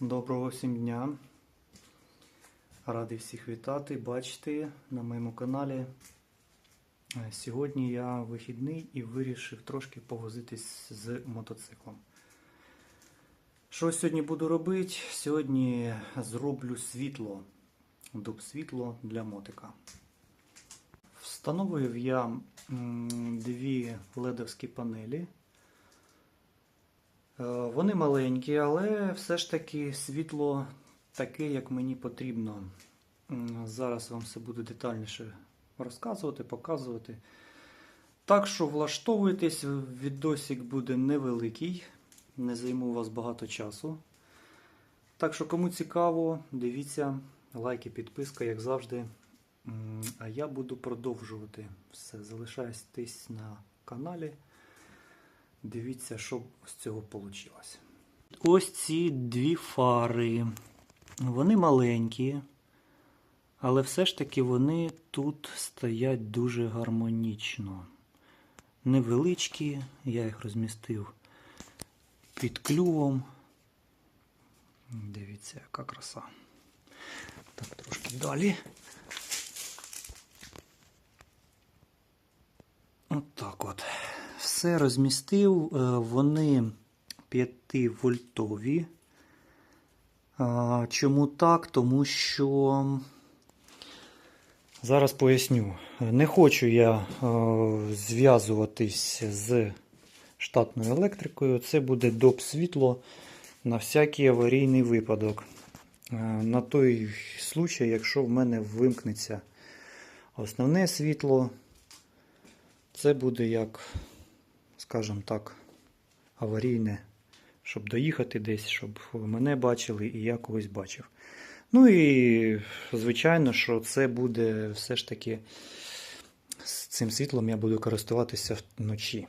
Доброго всім дня. Радий всіх вітати, бачити на моєму каналі. Е, Сьогодні я вихідний і вирішив трошки повозитись з мотоциклом. Що сьогодні буду робити? Сьогодні зроблю світло, дуб світло для мотика. Встановив я дві ледовські панелі. Е, Вони маленькі, але все ж таки світло таке, як мені потрібно. Зараз вам все буду детальніше розказувати, показувати. Так що влаштовуйтесь, відосик буде невеликий, не займу у вас багато часу. Так що, кому цікаво, дивіться, лайки, підписка, як завжди. А я буду продовжувати все. Залишайтесь на каналі. Дивіться, що з цього вийшло. Ось ці дві фари. Вони маленькі, але все ж таки вони тут стоять дуже гармонічно. Невеличкі, я їх розмістив під клювом. Дивіться, яка краса. Так, трошки далі. От так от. Все розмістив. Е, Вони 5 вольтові. Чому так? Тому що зараз поясню. Не хочу я е, зв'язуватись з штатною електрикою. Це буде доп світло на всякий аварійний випадок. Е, На той случай, якщо в мене вимкнеться основне світло, це буде як, скажімо так, аварійне, щоб доїхати десь, щоб мене бачили і я когось бачив. Ну і, звичайно, що це буде все ж таки з цим світлом я буду користуватися вночі.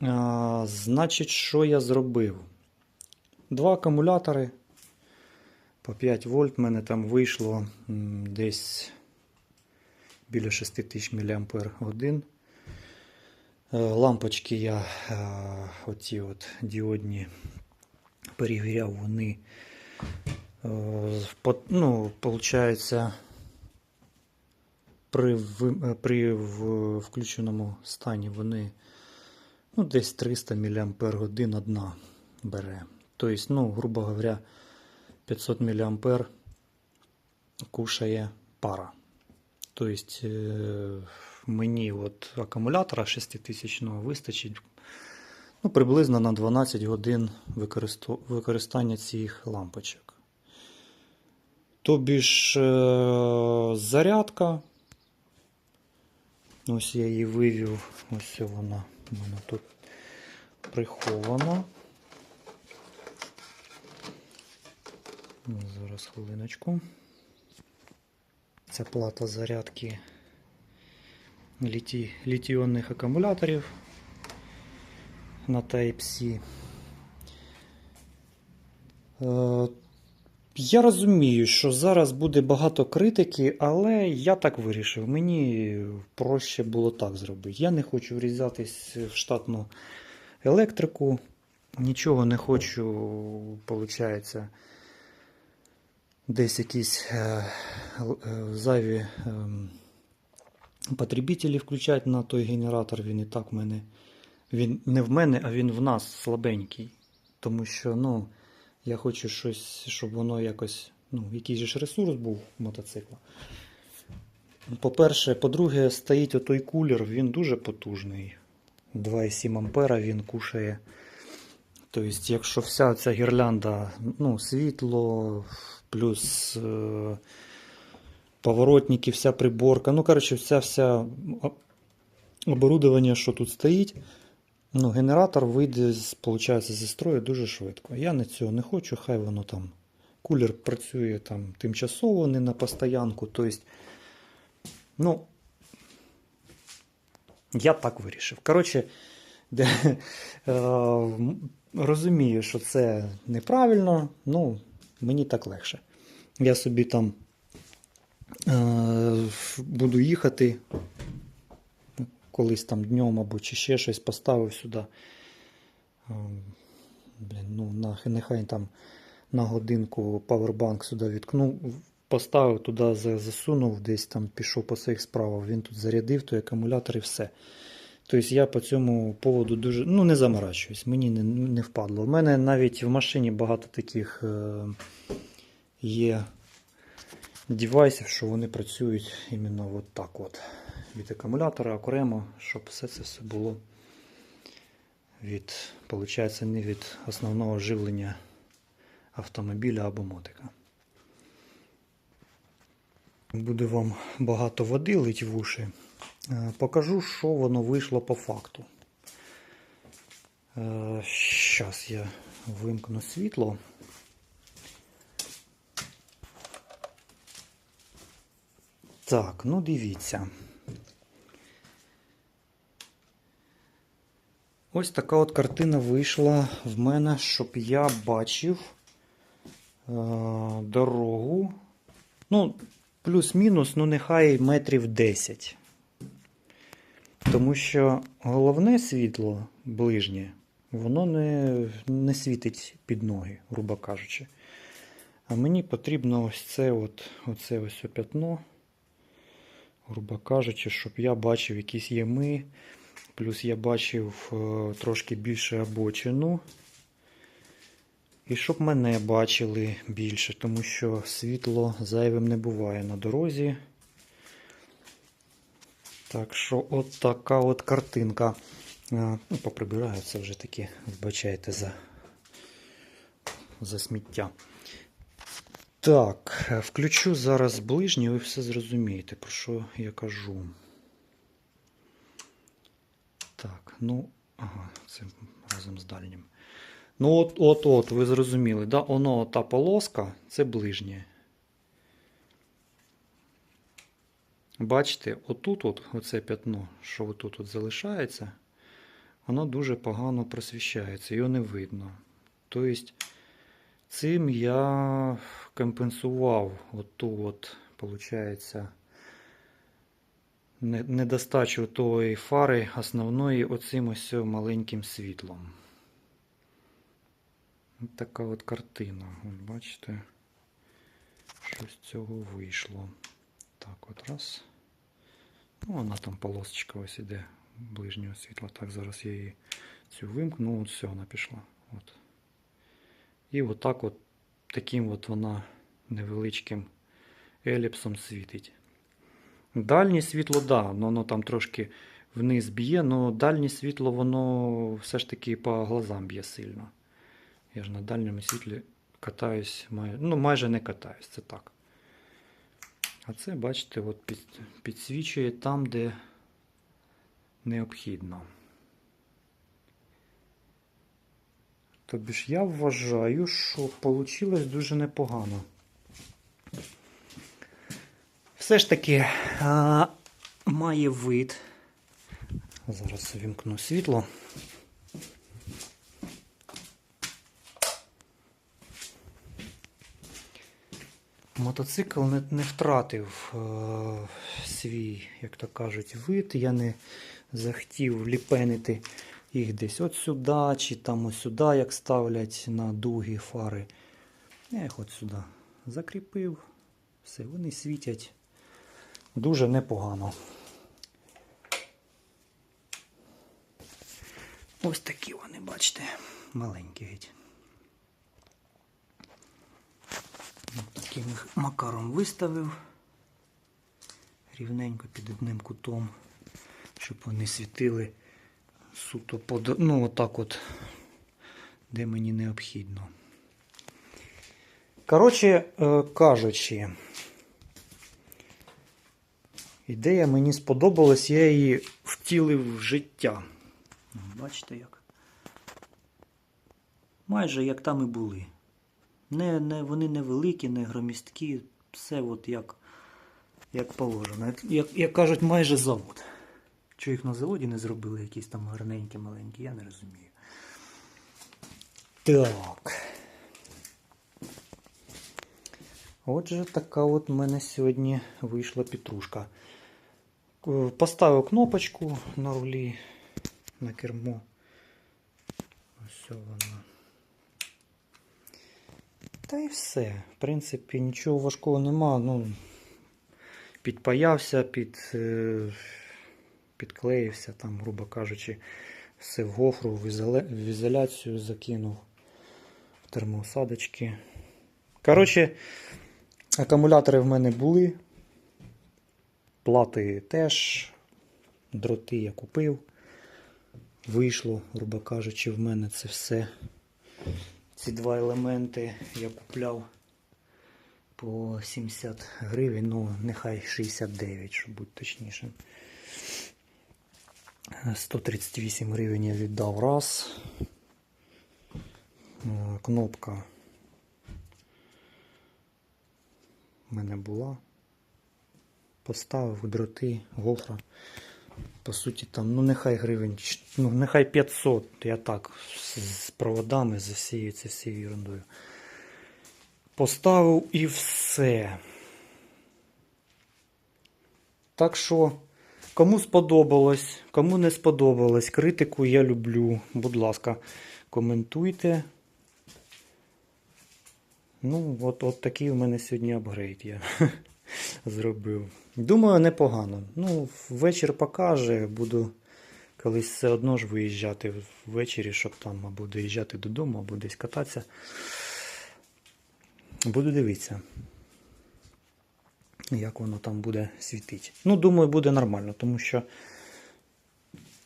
А, значить, що я зробив? Два акумулятори по 5 вольт. У мене там вийшло десь біля 6000 мАч. Е, Лампочки я е, оці от діодні перевіряв, вони е, ну, получається, при, при включеному стані вони ну, десь 300 мАч одна бере. Тобто, ну, грубо говоря, 500 мА кушає пара. Тобто мені от акумулятора 6000 вистачить ну, приблизно на 12 годин використання цих лампочок. Тобі ж е, зарядка. Ось я її вивів. Ось вона у мене тут прихована. Зараз хвилиночку. Це плата зарядки літі... літіонних акумуляторів на Type-C. Е, я розумію, що зараз буде багато критики, але я так вирішив. Мені проще було так зробити. Я не хочу врізатись в штатну електрику, нічого не хочу, виходить, десь якісь е, е, зайві ем, потребителі включати на той генератор. Він і так в мене. Він не в мене, а він в нас слабенький. Тому що, ну, я хочу щось, щоб воно якось, ну, якийсь же ресурс був у мотоцикла. По-перше, по-друге, стоїть отой кулер, він дуже потужний. 2,7 ампера він кушає. Тобто, якщо вся ця гірлянда, ну, світло, плюс е, поворотники, вся приборка, ну, коротше, вся вся оборудовання, що тут стоїть, ну, генератор вийде получається, зі строю дуже швидко. Я на цього не хочу, хай воно там. Кулер працює там тимчасово, не на постоянку. Тобто, ну, я так вирішив. Коротше, е, розумію, що це неправильно, ну, мені так легше. Я собі там е, буду їхати колись там днем або чи ще щось поставив сюди. Е, Блін, ну, нехай там на годинку павербанк сюди відкнув, поставив туди, засунув, десь там пішов по своїх справах. Він тут зарядив той акумулятор і все. Тобто я по цьому поводу дуже ну, не заморачуюсь, мені не, не впадло. У мене навіть в машині багато таких е, є девайсів, що вони працюють іменно от так от. Від акумулятора окремо, щоб все це все було від, виходить, не від основного живлення автомобіля або мотика. Буде вам багато води лить в уші. Е, Покажу, що воно вийшло по факту. Зараз я вимкну світло. Так, ну дивіться. Ось така от картина вийшла в мене, щоб я бачив е, дорогу. Ну, плюс-мінус, ну нехай метрів 10. Тому що головне світло ближнє, воно не, не світить під ноги, грубо кажучи. А мені потрібно ось це от, оце ось п'ятно, грубо кажучи, щоб я бачив якісь ями. Плюс я бачив е, трошки більше обочину. І щоб мене бачили більше, тому що світло зайвим не буває на дорозі. Так що от така от картинка. Е, Ну, поприбираю вже таки, вибачайте за, за сміття. Так, е, включу зараз ближнє, ви все зрозумієте, про що я кажу. Так, ну, ага, це разом з дальнім. Ну, от, от, от, ви зрозуміли, да? Оно, та полоска, це ближнє. Бачите, отут, от, оце п'ятно, що отут от залишається, воно дуже погано просвіщається, його не видно. Тобто, цим я компенсував оту от, виходить, недостачу тої фари основної оцим ось маленьким світлом. Така от картина. Бачите, що з цього вийшло. Так, от раз. Ну, вона там полосочка ось іде ближнього світла. Так, зараз я її цю вимкну, от все, вона пішла. От. І отак от таким от вона невеличким еліпсом світить. Дальнє світло, да, но воно там трошки вниз б'є, але дальнє світло, воно все ж таки по глазам б'є сильно. Я ж на дальньому світлі катаюсь, май... ну майже не катаюсь, це так. А це, бачите, от під... підсвічує там, де необхідно. Тобі ж я вважаю, що вийшло дуже непогано. Все ж таки а, має вид. Зараз вімкну світло. Мотоцикл не, не втратив е, свій, як то кажуть, вид. Я не захотів ліпенити їх десь от сюди, чи там сюди, як ставлять на дуги фари. Я їх от сюди закріпив. Все, вони світять дуже непогано. Ось такі вони, бачите, маленькі геть. От Таким макаром виставив рівненько під одним кутом, щоб вони світили суто под... ну, отак от, де мені необхідно. Коротше е, кажучи, ідея мені сподобалась, я її втілив в життя. Бачите як? Майже як там і були. Не, не, вони не великі, не громісткі, все от як, як положено. Як, як, кажуть, майже завод. Чи їх на заводі не зробили якісь там гарненькі, маленькі, я не розумію. Так. Отже, така от в мене сьогодні вийшла петрушка. Е, Поставив кнопочку на рулі на кермо. Ось вона. Та і все. В принципі, нічого важкого нема. Ну, підпаявся, під, е, підклеївся, там, грубо кажучи, все в гофру, в, ізоле- в ізоляцію закинув, в термоосадочки. Коротше, акумулятори в мене були. Плати теж. Дроти я купив. Вийшло, грубо кажучи, в мене це все. Ці два елементи я купляв по 70 гривень, ну нехай 69, щоб бути точнішим. 138 гривень я віддав раз. Е, Кнопка в мене була. Поставив дроти, гофра. По суті, там, ну нехай гривень, ну нехай 500, я так, з, проводами, з всією цією всією ерундою. Поставив і все. Так що, кому сподобалось, кому не сподобалось, критику я люблю. Будь ласка, коментуйте. Ну, от, от такий у мене сьогодні апгрейд я зробив. Думаю, непогано. Ну, вечір покаже, буду колись все одно ж виїжджати ввечері, щоб там або доїжджати додому, або десь кататися. Буду дивитися, як воно там буде світити. Ну, думаю, буде нормально, тому що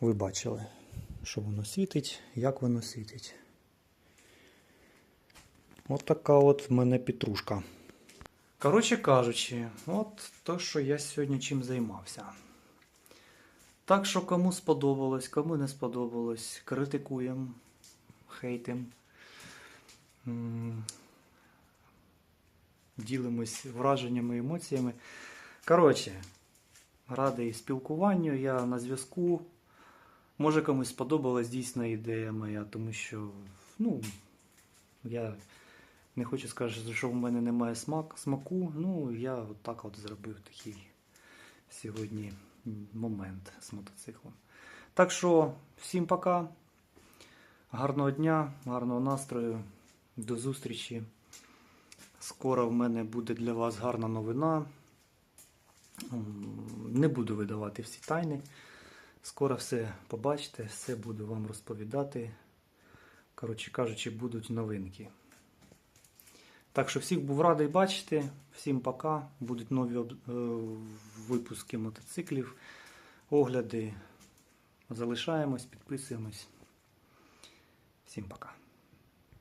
ви бачили, що воно світить, як воно світить. От така от в мене петрушка. Коротше кажучи, от то, що я сьогодні чим займався. Так що кому сподобалось, кому не сподобалось, критикуємо, хейтим. Ділимось враженнями, емоціями. Коротше, радий спілкуванню, я на зв'язку. Може комусь сподобалась дійсно ідея моя, тому що, ну, я не хочу сказати, що в мене немає смак, смаку. Ну, я от от зробив такий сьогодні момент з мотоциклом. Так що, всім пока. Гарного дня, гарного настрою. До зустрічі. Скоро в мене буде для вас гарна новина. Не буду видавати всі тайни. Скоро все побачите, все буду вам розповідати. Коротше кажучи, будуть новинки. Так що всіх був радий бачити. Всім пока. Будуть нові е, випуски мотоциклів, огляди. Залишаємось, підписуємось. Всім пока.